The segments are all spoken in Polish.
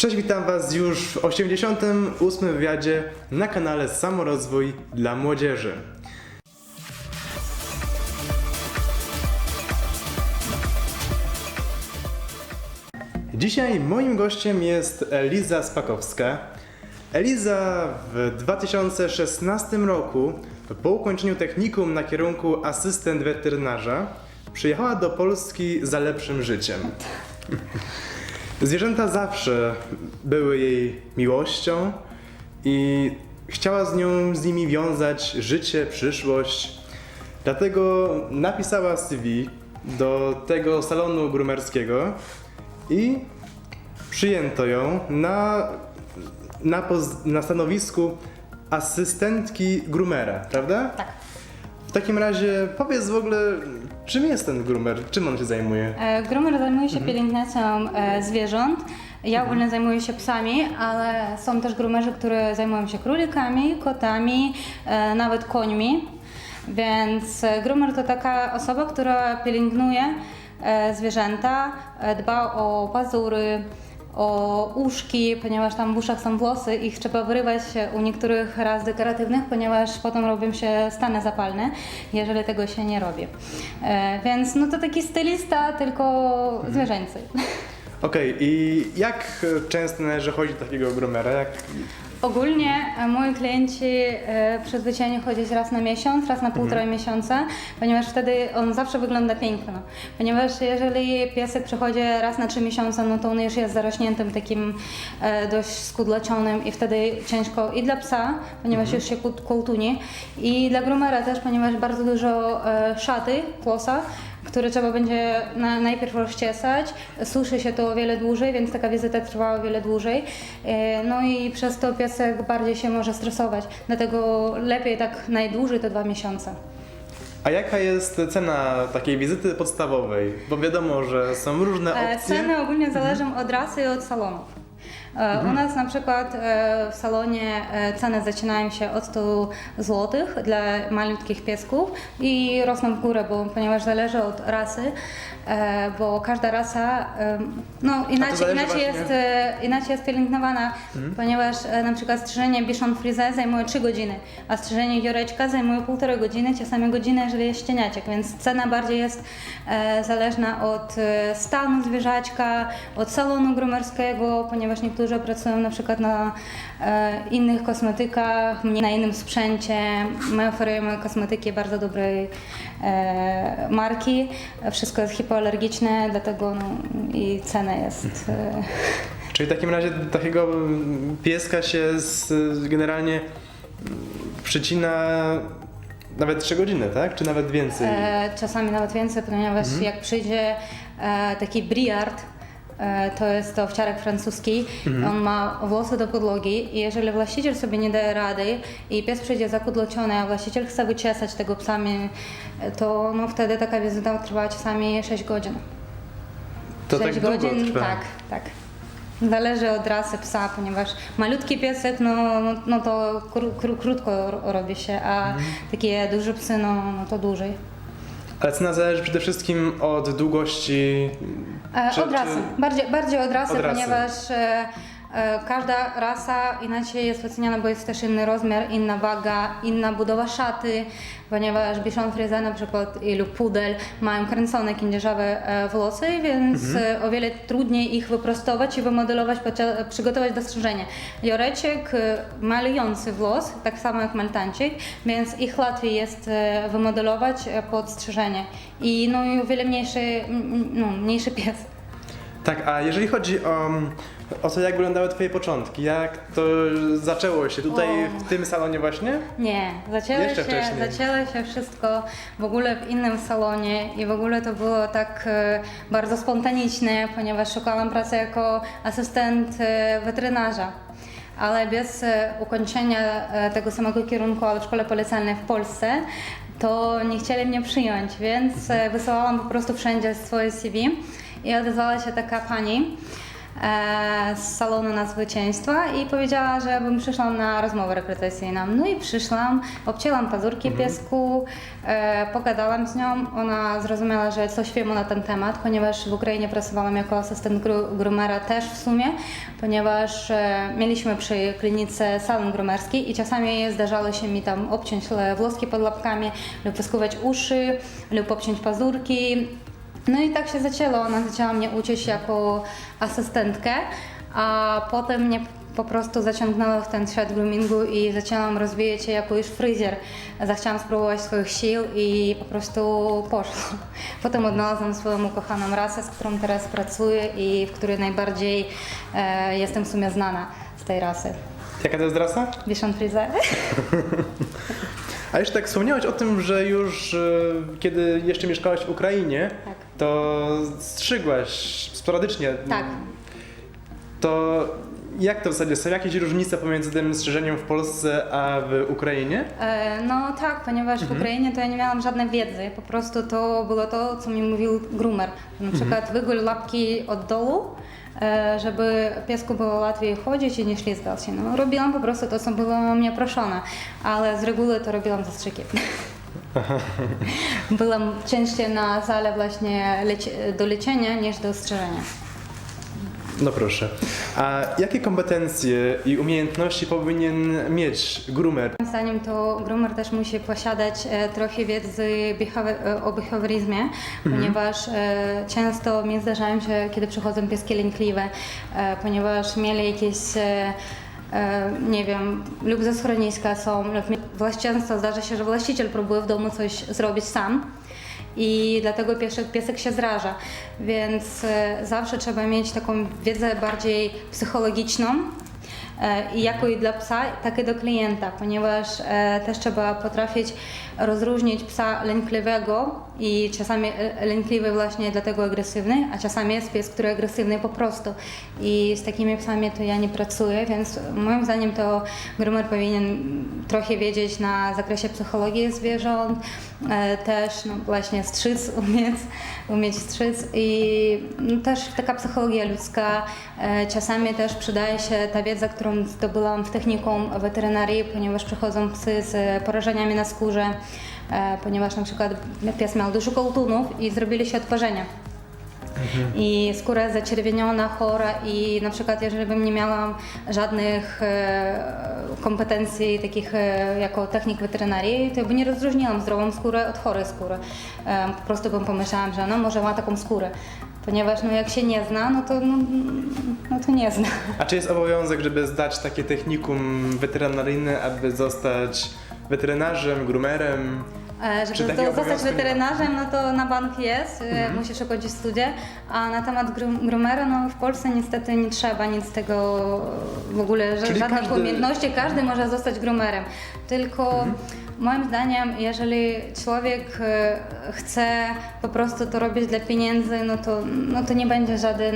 Cześć, witam Was już w 88. wywiadzie na kanale Samorozwój dla Młodzieży. Dzisiaj moim gościem jest Eliza Spakowska. Eliza w 2016 roku, po ukończeniu technikum na kierunku asystent weterynarza, przyjechała do Polski za lepszym życiem. Zwierzęta zawsze były jej miłością i chciała z nią z nimi wiązać życie, przyszłość. Dlatego napisała CV do tego salonu grumerskiego i przyjęto ją na, na, na stanowisku asystentki grumera, prawda? Tak. W takim razie powiedz w ogóle, czym jest ten grumer? Czym on się zajmuje? E, Groomer zajmuje się pielęgnacją e, zwierząt. Ja ogólnie zajmuję się psami, ale są też groomerzy, które zajmują się królikami, kotami, e, nawet końmi. Więc e, groomer to taka osoba, która pielęgnuje e, zwierzęta, e, dba o pazury, o uszki, ponieważ tam w uszach są włosy, ich trzeba wyrywać u niektórych raz dekoratywnych, ponieważ potem robią się stany zapalne, jeżeli tego się nie robi. E, więc no to taki stylista, tylko zwierzęcy. Okej, i jak często należy chodzić do takiego gromera? Jak... Ogólnie e, moi klienci e, przyzwyczajeni chodzić raz na miesiąc, raz na półtora miesiąca, ponieważ wtedy on zawsze wygląda piękno. Ponieważ jeżeli piesek przychodzi raz na trzy miesiące, no to on już jest zarośniętym takim e, dość skudlaczonym i wtedy ciężko i dla psa, ponieważ już się kultuni i dla groomera też, ponieważ bardzo dużo szaty, kłosa, które trzeba będzie na, najpierw rozczesać, suszy się to o wiele dłużej, więc taka wizyta trwa o wiele dłużej. E, No i przez to piesek bardziej się może stresować, dlatego lepiej tak najdłużej to dwa miesiące. A jaka jest cena takiej wizyty podstawowej? Bo wiadomo, że są różne E, opcje. Ceny ogólnie zależą od rasy i od salonów. E, U nas na przykład e, w salonie e, ceny zaczynają się od 100 zł dla malutkich piesków i rosną w górę, bo, ponieważ zależy od rasy, bo każda rasa no, inaczej, inaczej, jest, inaczej jest pielęgnowana, ponieważ e, na przykład strzyżenie Bichon Frise zajmuje 3 godziny, a strzyżenie Joreczka zajmuje półtorej godziny, czasami godzinę, jeżeli jest szczeniaczek, więc cena bardziej jest zależna od stanu zwierzaczka, od salonu grumerskiego, ponieważ niektórzy pracują na przykład na e, innych kosmetykach, mniej na innym sprzęcie. My oferujemy kosmetyki bardzo dobrej e, marki, wszystko jest hipoalergiczne, dlatego no, i cena jest... E, Czyli w takim razie takiego pieska się z, generalnie przycina nawet 3 godziny, tak? Czy nawet więcej? E, czasami nawet więcej, ponieważ jak przyjdzie e, taki briard, to jest to owczarek francuski, on ma włosy do podłogi i jeżeli właściciel sobie nie daje rady i pies przyjdzie zakudlociony, a właściciel chce wyczesać tego psami, e, to no, wtedy taka wizyta trwa czasami 6 godzin. to 6 tak godzin, trwa. tak, tak. Zależy od rasy psa, ponieważ malutki piesek, no, no, no to kró, kró, krótko ro- robi się, a Mhm. takie duże psy, no, no to dłużej. Ale cena zależy przede wszystkim od długości. E, Czy- od rasy. czy- Bardziej, bardziej od rasy, Od ponieważ e, każda rasa inaczej jest oceniana, bo jest też inny rozmiar, inna waga, inna budowa szaty, ponieważ Bichon Frise na przykład lub Pudel mają kręcone kędzierzawe e, włosy, więc Mhm. e, o wiele trudniej ich wyprostować i wymodelować, przygotować do strzyżenia. Joreczek e, malujący włos, tak samo jak maltańczyk, więc ich łatwiej jest e, wymodelować e, pod strzyżenie. I no i o wiele mniejszy, no, mniejszy pies. Tak, a jeżeli chodzi o, o to, jak wyglądały Twoje początki, jak to zaczęło się tutaj O. w tym salonie właśnie? Nie, zaczęło Jeszcze się, wcześniej. zaczęło się wszystko w ogóle w innym salonie i w ogóle to było tak e, bardzo spontaniczne, ponieważ szukałam pracy jako asystent e, weterynarza. Ale bez e, ukończenia tego samego kierunku, ale w szkole polecalnej w Polsce, to nie chcieli mnie przyjąć, więc wysyłałam po prostu wszędzie swoje CV i odezwała się taka pani, z salonu na zwycięstwa i powiedziała, żebym przyszła na rozmowę rekrutacyjną. No i przyszłam, obcięłam pazurki piesku, e, pogadałam z nią. Ona zrozumiała, że coś wiem na ten temat, ponieważ w Ukrainie pracowałam jako asystent gru- groomera też w sumie, ponieważ e, mieliśmy przy klinice salon groomerski i czasami zdarzało się mi tam obciąć e, włoski pod łapkami lub wyskówać uszy lub obciąć pazurki. No i tak się zaczęło. Ona zaczęła mnie uczyć jako asystentkę, a potem mnie po prostu zaciągnęła w ten świat groomingu i zaczęłam rozwijać się jako już fryzjer. Zachciałam spróbować swoich sił i po prostu poszło. Potem odnalazłam swoją ukochaną rasę, z którą teraz pracuję i w której najbardziej e, jestem w sumie znana z tej rasy. Jaka to jest rasa? Bichon Frizer. A jeszcze tak wspomniałeś o tym, że już e, kiedy jeszcze mieszkałaś w Ukrainie, Tak. to strzygłaś sporadycznie. Tak. To jak to w zasadzie są jakieś różnice pomiędzy tym strzyżeniem w Polsce a w Ukrainie? E, No tak, ponieważ w Ukrainie to ja nie miałam żadnej wiedzy, po prostu to było to, co mi mówił groomer. Na przykład wygól łapki od dołu, e, żeby piesku było łatwiej chodzić i nie ślizgał się. No, robiłam po prostu to, co było mnie proszone, ale z reguły to robiłam zastrzyki. Byłam częściej na sale właśnie lecie- do leczenia niż do strzyżenia. No proszę. A jakie kompetencje i umiejętności powinien mieć groomer? Moim zdaniem to groomer też musi posiadać e, trochę wiedzy behawi- e, o behawioryzmie, ponieważ e, często mi zdarzają się, kiedy przychodzą pieski lękliwe, e, ponieważ mieli jakieś e, e, nie wiem, lub ze schroniska są, lub często zdarza się, że właściciel próbuje w domu coś zrobić sam i dlatego piesek, piesek się zraża. Więc e, zawsze trzeba mieć taką wiedzę bardziej psychologiczną, E, i jako i dla psa, tak i do klienta, ponieważ e, też trzeba potrafić rozróżnić psa lękliwego i czasami e, lękliwy właśnie dlatego agresywny, a czasami jest pies, który agresywny po prostu. I z takimi psami to ja nie pracuję, więc moim zdaniem to groomer powinien trochę wiedzieć na zakresie psychologii zwierząt, e, też no właśnie strzyc umieć, umieć strzyc i no, też taka psychologia ludzka. E, Czasami też przydaje się ta wiedza, którą zdobyłam w technikum weterynarii, ponieważ przychodzą psy z porażeniami na skórze, ponieważ na przykład pies miał dużo kołtunów i zrobili się odparzenia. I skóra zaczerwieniona, chora i na przykład jeżeli bym nie miała żadnych e, kompetencji takich e, jako technik weterynarii, to by nie rozróżniłam zdrową skórę od chorej skóry. E, po prostu bym pomyślałam, że no może ma taką skórę. Ponieważ no jak się nie zna, no to, no, no to nie zna. A czy jest obowiązek, żeby zdać takie technikum weterynaryjne, aby zostać weterynarzem, groomerem? E, Żeby zo- zostać weterynarzem, no to na bank jest, e, musisz ukończyć studia, a na temat groomera, no w Polsce niestety nie trzeba nic z tego w ogóle, Czyli żadnych każdy- umiejętności, każdy może zostać groomerem. Tylko moim zdaniem, jeżeli człowiek e, chce po prostu to robić dla pieniędzy, no to, no to nie będzie żaden,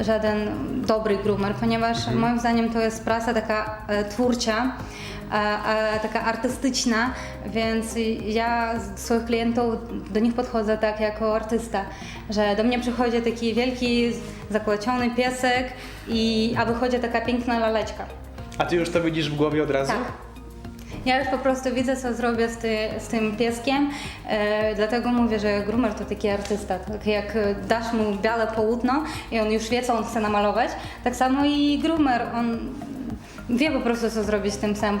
żaden dobry groomer, ponieważ moim zdaniem to jest praca taka twórcza, taka artystyczna, więc ja swoich klientów do nich podchodzę tak jako artysta, że do mnie przychodzi taki wielki, zakłociony piesek, i, a wychodzi taka piękna laleczka. A ty już to widzisz w głowie od razu? Tak. Ja już po prostu widzę, co zrobię z, ty, z tym pieskiem, e, dlatego mówię, że groomer to taki artysta. Tak jak dasz mu białe połudno i on już wie, co on chce namalować, tak samo i groomer, on wie po prostu, co zrobić z tym psem.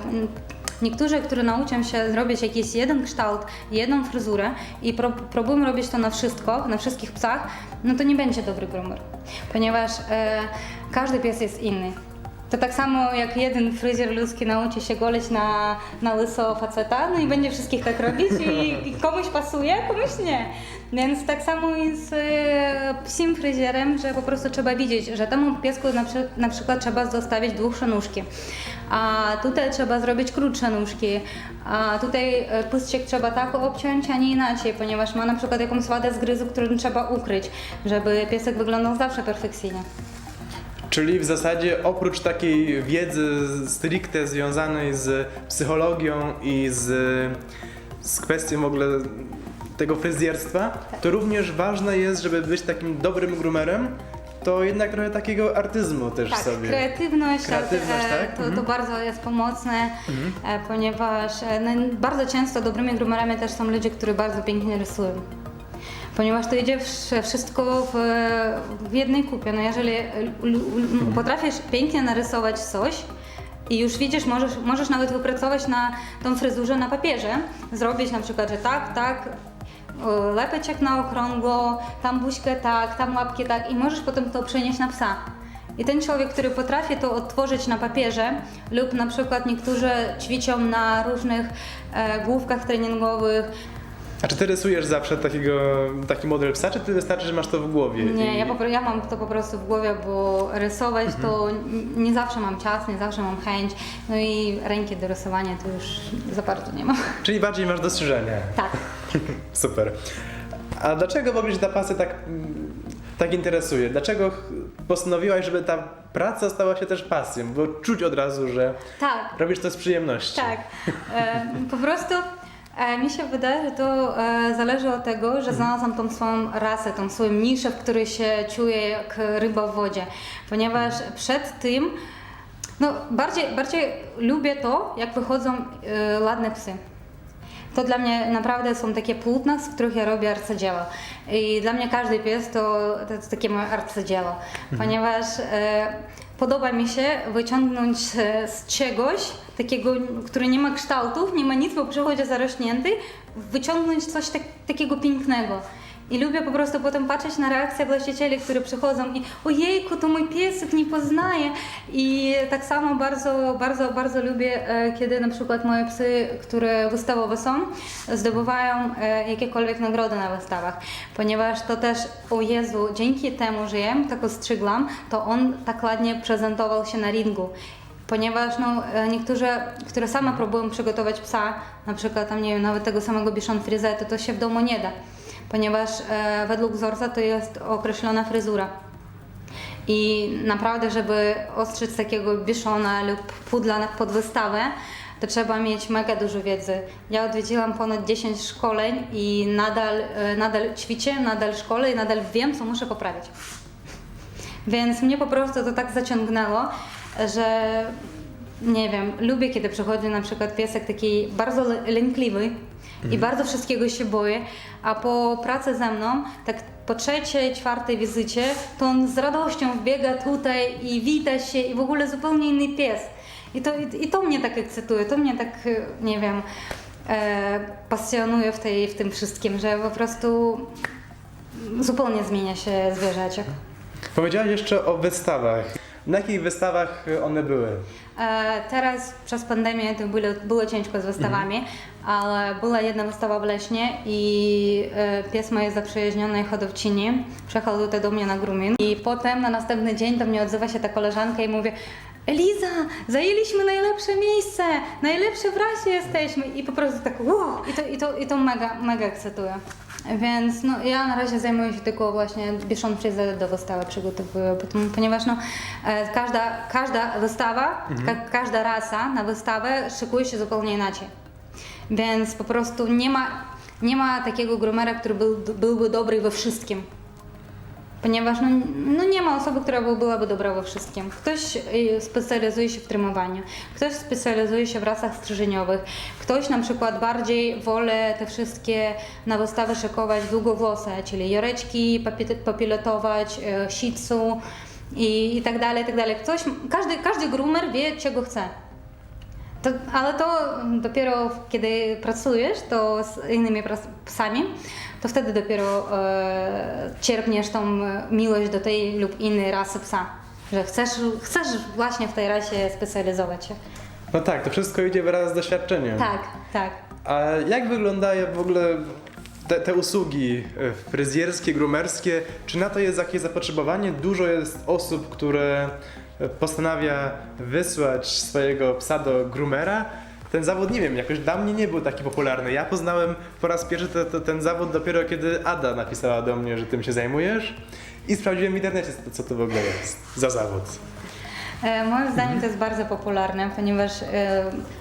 Niektórzy, którzy nauczą się zrobić jakiś jeden kształt, jedną fryzurę i pró- próbują robić to na wszystko, na wszystkich psach, no to nie będzie dobry groomer, ponieważ e, każdy pies jest inny. To tak samo jak jeden fryzjer ludzki nauczy się golić na, na łyso faceta, no i będzie wszystkich tak robić i, i komuś pasuje, komuś nie. Więc tak samo i z e, psim fryzjerem, że po prostu trzeba widzieć, że temu piesku na, na przykład trzeba zostawić dłuższe nóżki, a tutaj trzeba zrobić krótsze nóżki, a tutaj e, pustczyk trzeba tak obciąć, a nie inaczej, ponieważ ma na przykład jakąś wadę zgryzu, którą trzeba ukryć, żeby piesek wyglądał zawsze perfekcyjnie. Czyli w zasadzie oprócz takiej wiedzy stricte związanej z psychologią i z, z kwestią w ogóle tego fryzjerstwa, to również ważne jest, żeby być takim dobrym groomerem to jednak trochę takiego artyzmu też Tak, sobie. kreatywność, Kreatywność, tak? to, Mhm. to bardzo jest pomocne, e, ponieważ e, no, bardzo często dobrymi grumerami też są ludzie, którzy bardzo pięknie rysują. Ponieważ to idzie wsz- wszystko w, w jednej kupie. No jeżeli l- potrafisz pięknie narysować coś i już widzisz, możesz, możesz nawet wypracować na tą fryzurze na papierze, zrobić na przykład, że tak, tak, lepeczek na okrągło, tam buźkę tak, tam łapki tak i możesz potem to przenieść na psa. I ten człowiek, który potrafi to odtworzyć na papierze lub na przykład niektórzy ćwiczą na różnych e, główkach treningowych, A czy ty rysujesz zawsze takiego, taki model psa, czy ty wystarczy, że masz to w głowie? Nie, I- ja, popro- ja mam to po prostu w głowie, bo rysować to n- nie zawsze mam czas, nie zawsze mam chęć, no i ręki do rysowania to już za bardzo nie mam. Czyli bardziej masz dostrzeżenie. Tak. Super. A dlaczego w ogóle się ta pasja tak, tak interesuje? Dlaczego postanowiłaś, żeby ta praca stała się też pasją? Bo czuć od razu, że Tak, robisz to z przyjemnością. tak. E, po prostu mi się wydaje, że to e, zależy od tego, że znalazłam tą swoją rasę, tą swoją niszę, w której się czuję jak ryba w wodzie. Ponieważ przed tym, no bardziej, bardziej lubię to, jak wychodzą e, ładne psy. To dla mnie naprawdę są takie płótna, z których ja robię arcydzieło. I dla mnie każdy pies to, to jest takie moje arcydzieło, ponieważ e, podoba mi się wyciągnąć z czegoś takiego, który nie ma kształtów, nie ma nic, bo przychodzi zarośnięty, wyciągnąć coś tak, takiego pięknego. I lubię po prostu potem patrzeć na reakcje właścicieli, którzy przychodzą i ojejku, to mój piesek nie poznaje. I tak samo bardzo, bardzo, bardzo lubię, e, kiedy na przykład moje psy, które wystawowe są, zdobywają e, jakiekolwiek nagrody na wystawach. Ponieważ to też, o Jezu, dzięki temu, że ja tak ostrzygłam, to on tak ładnie prezentował się na ringu. Ponieważ no, e, niektórzy, które sama próbują przygotować psa, na przykład tam nie wiem, nawet tego samego bichon fryzę, to to się w domu nie da. Ponieważ e, według wzorca to jest określona fryzura. I naprawdę, żeby ostrzyć takiego biszona lub pudla pod wystawę, to trzeba mieć mega dużo wiedzy. Ja odwiedziłam ponad 10 szkoleń i nadal, e, nadal ćwiczę, nadal szkolę i nadal wiem, co muszę poprawić. Więc mnie po prostu to tak zaciągnęło, że nie wiem, lubię kiedy przychodzi na przykład piesek taki bardzo lękliwy i bardzo wszystkiego się boi, a po pracy ze mną, tak po trzeciej, czwartej wizycie, to on z radością wbiega tutaj i wita się i w ogóle zupełnie inny pies. I to, i, i to mnie tak ekscytuje, to mnie tak, e, nie wiem, e, pasjonuje w, tej, w tym wszystkim, że po prostu zupełnie zmienia się zwierzęcie. Powiedziałaś jeszcze o wystawach. Na jakich wystawach one były? E, Teraz przez pandemię to było, było ciężko z wystawami, ale była jedna wystawa w Leśnie i e, pies mojej zaprzyjaźnionej hodowczyni przyjechał tutaj do mnie na grooming i potem na następny dzień do mnie odzywa się ta koleżanka i mówi Eliza, zajęliśmy najlepsze miejsce, najlepsze w rasie jesteśmy. I po prostu tak wow, i to, i to, i to mega, mega ekscytuje. Więc no, ja na razie zajmuję się tylko właśnie bieszą fryzę do wystawy przygotowuję, ponieważ no, e, każda, każda wystawa, ka, każda rasa na wystawę szykuje się zupełnie inaczej. Więc po prostu nie ma, nie ma takiego groomera, który był, byłby dobry we wszystkim. Ponieważ no, no nie ma osoby, która by- byłaby dobra we wszystkim. Ktoś y, specjalizuje się w trymowaniu, ktoś specjalizuje się w rasach strzyżeniowych, ktoś na przykład bardziej wolę te wszystkie na wystawy szykować długowłose, czyli joreczki popilotować, y, tzu i, i tak dalej, i tak dalej. Ktoś, każdy, każdy groomer wie, czego chce. To, ale to dopiero kiedy pracujesz to z innymi psami, to wtedy dopiero e, czerpniesz tą miłość do tej lub innej rasy psa. Że chcesz, chcesz właśnie w tej rasie specjalizować się. No tak, to wszystko idzie wraz z doświadczeniem. Tak, tak. A jak wyglądają w ogóle te, te usługi e, fryzjerskie, grumerskie? Czy na to jest jakieś zapotrzebowanie? Dużo jest osób, które postanawia wysłać swojego psa do groomera. Ten zawód, nie wiem, jakoś dla mnie nie był taki popularny. Ja poznałem po raz pierwszy te, te, ten zawód dopiero kiedy Ada napisała do mnie, że tym się zajmujesz. I sprawdziłem w internecie, co to w ogóle jest za zawód. E, Moim zdaniem to jest bardzo popularne, ponieważ e,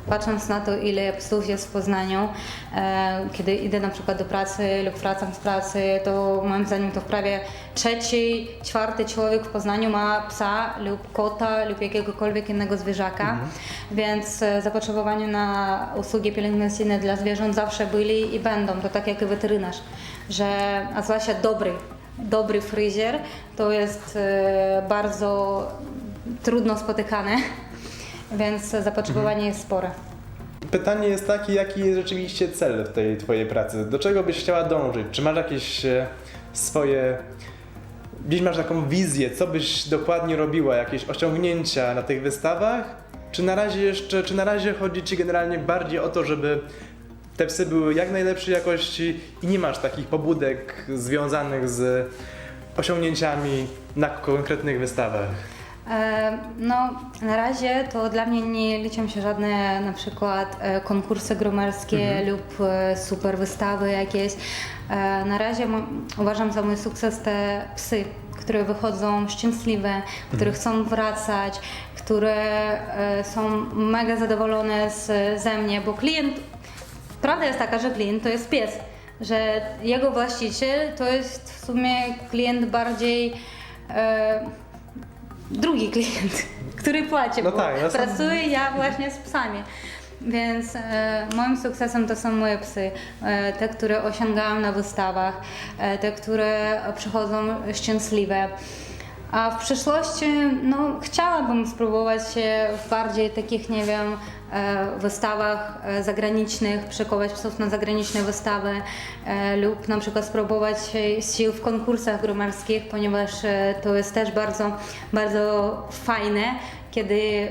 patrząc na to, ile psów jest w Poznaniu, e, kiedy idę na przykład do pracy lub wracam z pracy, to moim zdaniem to prawie trzeci, czwarty człowiek w Poznaniu ma psa lub kota lub jakiegokolwiek innego zwierzaka, więc e, zapotrzebowanie na usługi pielęgnacyjne dla zwierząt zawsze byli i będą, to tak jak i weterynarz, że, a zwłaszcza dobry, dobry fryzjer to jest bardzo trudno spotykane, więc zapotrzebowanie jest spore. Pytanie jest takie, jaki jest rzeczywiście cel w tej twojej pracy? Do czego byś chciała dążyć? Czy masz jakieś e, swoje... Gdzieś masz taką wizję, co byś dokładnie robiła, jakieś osiągnięcia na tych wystawach? Czy na razie jeszcze, czy na razie chodzi Ci generalnie bardziej o to, żeby te psy były jak najlepszej jakości i nie masz takich pobudek związanych z osiągnięciami na konkretnych wystawach? E, No, na razie to dla mnie nie liczą się żadne na przykład e, konkursy gromerskie lub e, super wystawy jakieś. Na razie uważam za mój sukces te psy, które wychodzą szczęśliwe, które chcą wracać, które są mega zadowolone z, ze mnie, bo klient, prawda jest taka, że klient to jest pies, że jego właściciel to jest w sumie klient bardziej drugi klient, który płaci, No bo tak, no są- pracuję ja właśnie z psami. Więc e, moim sukcesem to są moje psy, e, te, które osiągałam na wystawach, e, te, które przychodzą szczęśliwe. A w przyszłości no, chciałabym spróbować się w bardziej takich, nie wiem, e, wystawach e, zagranicznych, przekować psów na zagraniczne wystawy e, lub na przykład spróbować sił w konkursach gromerskich, ponieważ to jest też bardzo, bardzo fajne, kiedy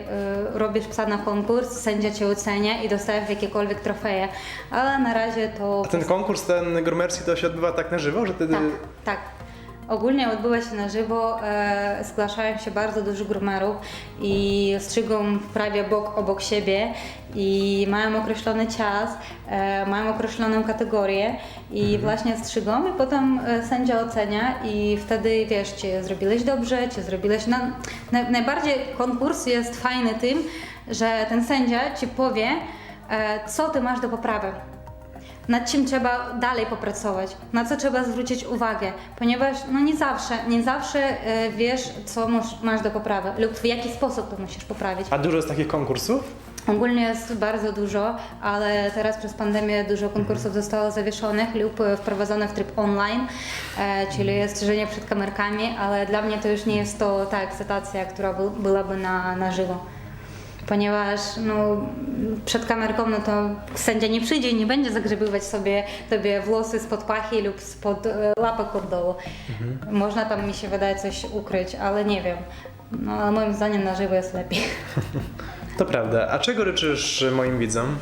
robisz psa na konkurs, sędzia cię ocenia i dostajesz jakiekolwiek trofeje, ale na razie to... A ten konkurs, ten grumerski, to się odbywa tak na żywo, że wtedy... Tak, tak. Ogólnie odbywa się na żywo, e, zgłaszają się bardzo dużo grumerów i strzygą prawie bok obok siebie i mają określony czas, e, mają określoną kategorię i właśnie strzygą i potem e, sędzia ocenia i wtedy wiesz, czy zrobiłeś dobrze, czy zrobiłeś... Na, na, najbardziej konkurs jest fajny tym, że ten sędzia ci powie, e, co ty masz do poprawy nad czym trzeba dalej popracować, na co trzeba zwrócić uwagę, ponieważ no nie zawsze, nie zawsze e, wiesz, co mus- masz do poprawy lub w jaki sposób to musisz poprawić. A dużo jest takich konkursów? Ogólnie jest bardzo dużo, ale teraz przez pandemię dużo konkursów zostało zawieszonych lub e, wprowadzonych w tryb online, e, czyli jest strzeżenie przed kamerkami, ale dla mnie to już nie jest to ta ekscytacja, która by, byłaby na, na żywo. Ponieważ no, przed kamerką no to sędzia nie przyjdzie i nie będzie zagrzebywać sobie tobie włosy spod pachy lub spod e, łapek od dołu. Można tam mi się wydaje coś ukryć, ale nie wiem. No, ale moim zdaniem na żywo jest lepiej. To prawda. A czego życzysz moim widzom?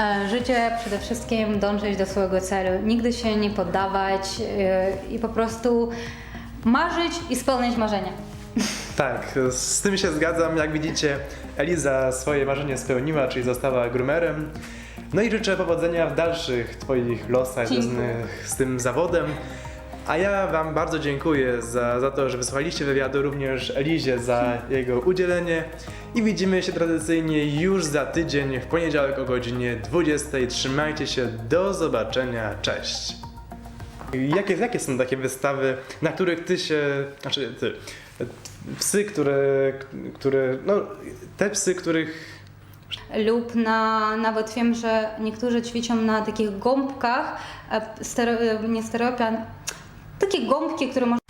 E, Życie przede wszystkim dążyć do swojego celu, nigdy się nie poddawać e, i po prostu marzyć i spełniać marzenia. Tak, z tym się zgadzam. Jak widzicie, Eliza swoje marzenie spełniła, czyli została groomerem. No i życzę powodzenia w dalszych Twoich losach Dziękuję. związanych z tym zawodem. A ja Wam bardzo dziękuję za, za to, że wysłuchaliście wywiadu, również Elizie za jego udzielenie. I widzimy się tradycyjnie już za tydzień, w poniedziałek o godzinie 20. Trzymajcie się, do zobaczenia, cześć! Jakie, jakie są takie wystawy, na których ty się, znaczy ty, psy, które, które, no te psy, których Lub na, nawet wiem, że niektórzy ćwiczą na takich gąbkach, stereo, nie stereopian, takie gąbki, które można